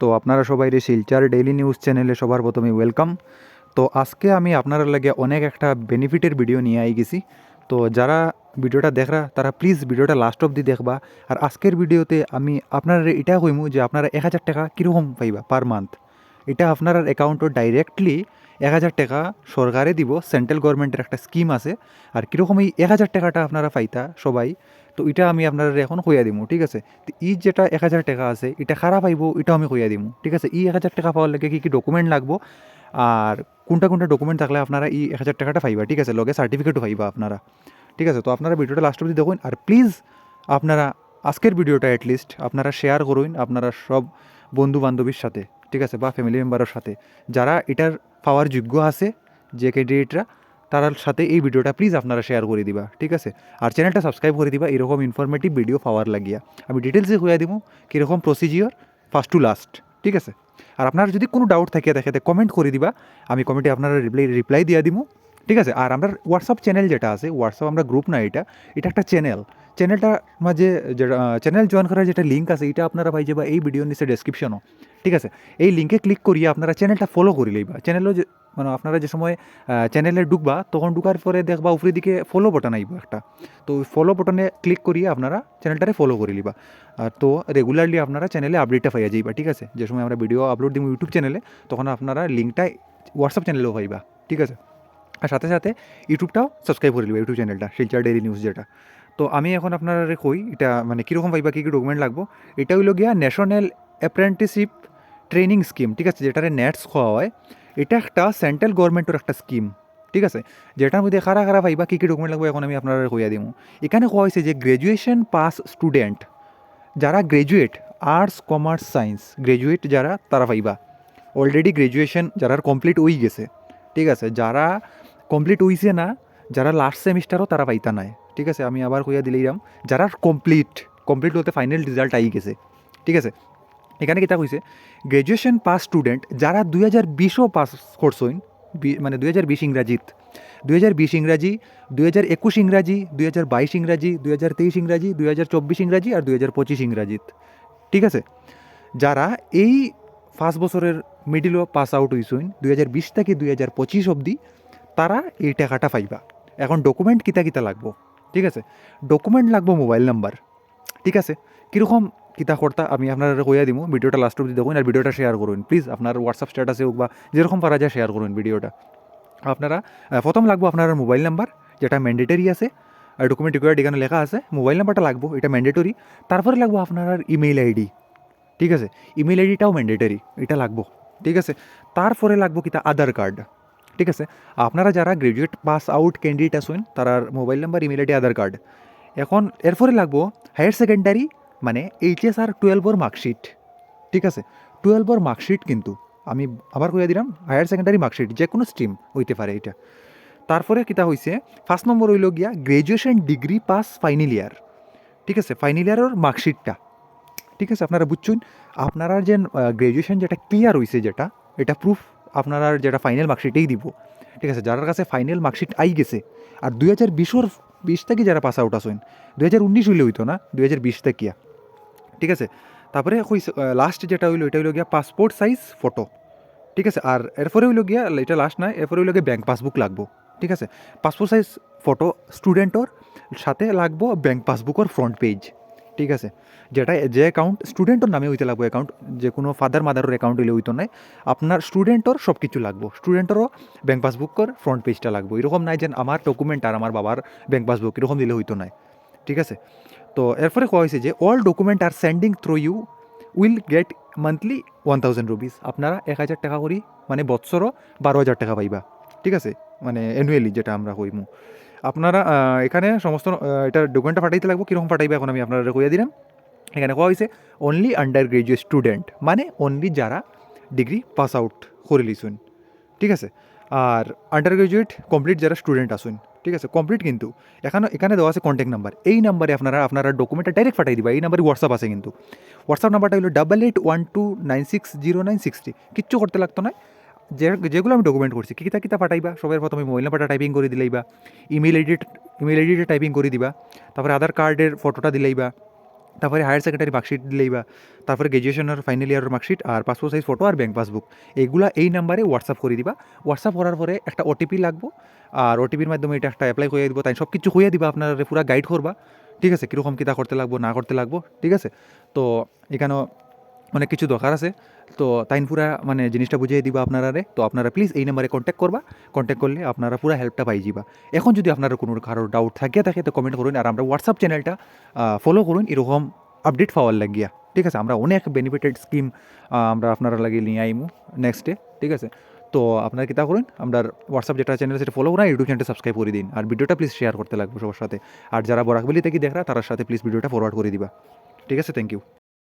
তো আপনারা সবাই রে শিলচার ডেইলি নিউজ চ্যানেলে সবার প্রথমে ওয়েলকাম। তো আজকে আমি আপনারা লাগে অনেক একটা বেনিফিটের ভিডিও নিয়ে আই গেছি। তো যারা ভিডিওটা দেখরা, তারা প্লিজ ভিডিওটা লাস্ট অব্দি দেখবা। আর আজকের ভিডিওতে আমি আপনারা এটা কইমু যে আপনারা এক হাজার টাকা কীরকম পাইবা পার মান্থ এটা আপনার অ্যাকাউন্টও ডাইরেক্টলি এক হাজার টাকা সরকারে দিব সেন্ট্রাল গভর্নমেন্টের একটা স্কিম আছে। আর কীরকম এই এক হাজার টাকাটা আপনারা পাইতা সবাই, তো এটা আমি আপনারা এখন কইয়া দিমু, ঠিক আছে? তো ই যেটা এক হাজার টাকা আছে, এটা খারাপ আইব এটাও আমি কইয়া দিমু, ঠিক আছে? ই এক হাজার টাকা পাওয়ার লাগে কী কী ডকুমেন্ট লাগবো? আর কোনটা কোনটা ডকুমেন্ট থাকলে আপনারা এই এক হাজার টাকাটা পাইবা, ঠিক আছে? লগে সার্টিফিকেটও পাইবা আপনারা, ঠিক আছে? তো আপনারা ভিডিওটা লাস্ট অবধি দেখুন, আর প্লিজ আপনারা আজকের ভিডিওটা অ্যাটলিস্ট আপনারা শেয়ার করুন, আপনারা সব বন্ধু বান্ধবীর সাথে, ঠিক আছে? বা ফ্যামিলি মেম্বারের সাথে। যারা এটার পাওয়ার যোগ্য আছে যে ক্যান্ডিডেটরা তার সাথে এই ভিডিওটা প্লিজ আপনারা শেয়ার করে দিবা, ঠিক আছে? আর চ্যানেলটা সাবস্ক্রাইব করে দিবা, এরকম ইনফরমেটিভ ভিডিও পাওয়ার লাগিয়া। আমি ডিটেলসে হইয়া দিব কীরকম প্রসিজিওর ফার্স্ট টু লাস্ট ঠিক আছে? আর আপনার যদি কোনো ডাউট থাকে দেখে কমেন্ট করে দিবা, আমি কমেন্টে আপনারা রিপ্লাই রিপ্লাই দিয়ে দিব ঠিক আছে? আর আমরা হোয়াটসঅ্যাপ চ্যানেল যেটা আছে হোয়াটসঅ্যাপ আমরা গ্রুপ না এটা এটা একটা চ্যানেল চ্যানেলটার মাঝে চ্যানেল জয়েন করার যেটা লিঙ্ক আছে, এটা আপনারা পাই যাবা এই ভিডিওর নিচে ডেসক্রিপশনও ঠিক আছে? এই লিঙ্কে ক্লিক করিয়ে আপনারা চ্যানেলটা ফলো করে লইবা। চ্যানেলও যে মানে আপনারা যে সময় চ্যানেলে ঢুকবা, তখন ঢুকার পরে দেখবা উপরের দিকে ফলো বাটন আইব একটা। তো ওই ফলো বটনে ক্লিক করিয়ে আপনারা চ্যানেলটারে ফলো করে লিবা আর তো রেগুলারলি আপনারা চ্যানেলে আপডেটটা পাইয়া যাইবা, ঠিক আছে? যে সময় আমরা ভিডিও আপলোড দিব ইউটিউব চ্যানেলে তখন আপনারা লিঙ্কটা হোয়াটসঅ্যাপ চ্যানেলেও পাইবা, ঠিক আছে? আর সাথে সাথে ইউটিউবটাও সাবস্ক্রাইব করে নেবে ইউটিউব চ্যানেলটা শিলচার ডেইলি নিউজ যেটা। তো আমি এখন আপনারা কই, এটা মানে কীরকম পাইবা, কী কী ডকুমেন্ট লাগবো? এটা হইল গিয়া ন্যাশনাল অ্যাপ্রেন্টিসশিপ ট্রেনিং স্কিম, ঠিক আছে, যেটারে নেটস খাওয়া হয় এটা একটা সেন্ট্রাল গভর্নমেন্টের একটা স্কিম, ঠিক আছে, যেটার মধ্যে খারা খারা পাইবা কী কী ডকুমেন্ট লাগবে এখন আমি আপনারা কইয়া দিব এখানে কোয়া হয়েছে যে গ্র্যাজুয়েশন পাস স্টুডেন্ট যারা graduate arts commerce science graduate যারা, তারা পাইবা অলরেডি গ্র্যাজুয়েশন যারা কমপ্লিট হয়ে গেছে, ঠিক আছে, যারা কমপ্লিট হইছে না, যারা লাস্ট সেমিস্টারও তারা পাইতা নাই, ঠিক আছে, আমি আবার কইয়া দিলাম যারা কমপ্লিট কমপ্লিট হতে ফাইনাল রেজাল্ট আই গেছে, ঠিক আছে এখানে কিতা কইছে গ্র্যাজুয়েশন পাস স্টুডেন্ট যারা দুই হাজার বিশও পাস করছইন মানে দুই হাজার বিশ ইংরাজিত দুই হাজার বিশ ইংরাজি দুই হাজার একুশ ইংরাজি দুই হাজার বাইশ ইংরাজি দুই হাজার তেইশ ইংরাজি দুই হাজার চব্বিশ ইংরাজি আর দুই হাজার পঁচিশ ইংরাজিত ঠিক আছে যারা এই পাঁচ বছরের মিডিলও পাস আউট হইছইন দুই হাজার বিশ থেকে দুই হাজার পঁচিশ অবধি তারা এই টাকাটা পাইবা এখন ডকুমেন্ট কিতা কিতা লাগবো ঠিক আছে ডকুমেন্ট লাগবো মোবাইল নাম্বার ঠিক আছে কীরকম কিতা কর্তা আমি আপনারা কইয়া দিব ভিডিওটা লাস্ট অব্দি দেখুন আর ভিডিওটা শেয়ার করুন। প্লিজ আপনার হোয়াটসঅ্যাপ স্ট্যাটাসে হোক বা যেরকম পারা যায় শেয়ার করুন ভিডিওটা আপনারা প্রথম লাগবো আপনার মোবাইল নাম্বার যেটা ম্যান্ডেটরি আছে, আর ডকুমেন্ট রিকোয়ার্ড এখানে লেখা আছে মোবাইল নাম্বারটা লাগবো, এটা ম্যান্ডেটরি তারপরে লাগবো আপনার ইমেইল আইডি ঠিক আছে? ইমেইল আইডিটাও ম্যান্ডেটরি এটা লাগবো, ঠিক আছে? তারপরে লাগবো কিতা, আধার কার্ড ঠিক আছে? আপনারা যারা গ্রাজুয়েট পাস আউট ক্যান্ডিডেট আসুন তারার mobile number email ID Aadhaar card এখন, এরপরে লাগবো হায়ার সেকেন্ডারি মানে এইচএস আর টুয়েলভর মার্কশিট ঠিক আছে? টুয়েলভর মার্কশিট কিন্তু আমি আবার কইয়া দিলাম হায়ার সেকেন্ডারি মার্কশিট যে কোনো স্ট্রিম হইতে পারে এটা। তারপরে কিতা হয়েছে ফার্স্ট নম্বর হইল গিয়া graduation degree pass final year ঠিক আছে? ফাইনাল ইয়ারের মার্কশিটটা ঠিক আছে? আপনারা বুঝছেন, আপনারা যে গ্রাজুয়েশন যেটা ক্লিয়ার হয়েছে যেটা, এটা প্রুফ আপনারা যেটা ফাইনাল মার্কশিটেই দিব, ঠিক আছে? যার কাছে ফাইনাল মার্কশিট আই গেছে, আর দুই হাজার বিশোর, বিশ থেকে যারা পাস আউট আসেন দুই হাজার উনিশ হইলে হইতো না, দুই হাজার বিশ থেকে ঠিক আছে? তারপরে লাস্ট যেটা হইল, এটা হইল গিয়া পাসপোর্ট সাইজ ফটো ঠিক আছে? আর এরপরে হইল গিয়া, এটা লাস্ট নয় এরপরে হইল গিয়া ব্যাঙ্ক পাসবুক লাগবো, ঠিক আছে? পাসপোর্ট সাইজ ফটো স্টুডেন্টর সাথে লাগবো ব্যাঙ্ক পাসবুকর ফ্রন্ট পেজ ঠিক আছে? যেটা যে অ্যাকাউন্ট স্টুডেন্টর নামে হইতে লাগবো অ্যাকাউন্ট যে কোনো ফাদার মাদারের অ্যাকাউন্ট হইলে হইতো নাই, আপনার স্টুডেন্টর সব কিছু লাগবো। স্টুডেন্টরও ব্যাঙ্ক পাসবুকর ফ্রন্ট পেজটা লাগবো। এরকম নাই যে আমার ডকুমেন্ট আর আমার বাবার ব্যাঙ্ক পাসবুক এরকম দিলে হইতো নাই, ঠিক আছে? তো এরপরে কোয়া হয়েছে যে all document are sending through you will get monthly one thousand rupees আপনারা এক হাজার টাকা করি মানে বৎসরও বারো হাজার টাকা পাইবা। ঠিক আছে? মানে অ্যানুয়ালি যেটা আমরা কইমু আপনারা এখানে সমস্ত এটা ডকুমেন্টটা পাঠাইতে লাগবো, কীরকম পাঠাইবে এখন আমি আপনারা কইয়া দিলাম। এখানে কোয়া হয়েছে অনলি আন্ডার গ্রাজুয়েট স্টুডেন্ট মানে অনলি যারা ডিগ্রি পাস আউট করে লিছুন ঠিক আছে? আর আন্ডার গ্রাজুয়েট কমপ্লিট যারা স্টুডেন্ট আসুন। ঠিক আছে কমপ্লিট কিন্তু। এখানে এখানে দেওয়া আছে কন্ট্যাক্ট নাম্বার এই নাম্বারে আপনারা আপনারা ডকুমেন্টটা ডাইরেক্ট পাঠিয়ে দিবা। এই নাম্বারে হোয়াটসঅ্যাপ আছে কিন্তু। হোয়াটসঅ্যাপ নাম্বারটা হলো double eight one two nine six zero nine sixty কিচ্ছু করতে লাগতো না। যে যেগুলো আমি ডকুমেন্ট করছি কিতা কিতা পাঠাইবা? সবার প্রথমে মোবাইল নাম্বারটা টাইপিং করে দিলাইবা। ইমেল এডিট ইমেল এডিটে টাইপিং করে দিবা। তারপরে আধার কার্ডের ফটোটা দিলাইবা। তারপরে হায়ার সেকেন্ডারি মার্কশিট দিলেই বা তারপরে গ্রাজুয়েশনের ফাইনাল ইয়ারের মার্কশিট আর পাসপোর্ট সাইজ ফটো আর ব্যাঙ্ক পাসবুক এইগুলা এই নাম্বারে হোয়াটসঅ্যাপ করে দিবা। হোয়াটসঅ্যাপ করার পরে একটা ওটিপি লাগবো, আর ওটিপির মাধ্যমে এটা একটা অ্যাপ্লাই করে দিব, তাই সব কিছু হয়ে দিবা, আপনার পুরো গাইড করবা। ঠিক আছে, কীরকম কিতা করতে লাগবো, না করতে লাগবো, ঠিক আছে? তো এখানেও অনেক কিছু দরকার আছে। তো তাইন পুরা মানে জিনিসটা বুঝিয়ে দিবা আপনারা রে তো আপনারা প্লিজ এই নাম্বারে কন্ট্যাক্ট করবা। কন্ট্যাক্ট করলে আপনারা পুরো হেল্পটা পাই যাবা এখন যদি আপনারা কোনো কারোর ডাউট থাকে থাকে তো কমেন্ট করুন। আর আমরা হোয়াটসঅ্যাপ চ্যানেলটা ফলো করুন। এরকম আপডেট পাওয়ার লাগিয়া। ঠিক আছে? আমরা অনেক বেনিফিটেড স্কিম আমরা আপনারা লাগিয়ে নিয়ে আইমু নেক্সট ডে ঠিক আছে? তো আপনারা কিতা করুন? আমরা হোয়াটসঅ্যাপ যেটা চ্যানেল সেটা ফলো করুন ইউটিউব চ্যানেলটা সাবস্ক্রাইব করে দিন। আর ভিডিওটা প্লিজ শেয়ার করতে লাগবে সবার সাথে। আর যারা বরাকবেলি থেকে দেখরা তার সাথে প্লিজ ভিডিওটা ফরওয়ার্ড করে দিবা। ঠিক আছে? Thank you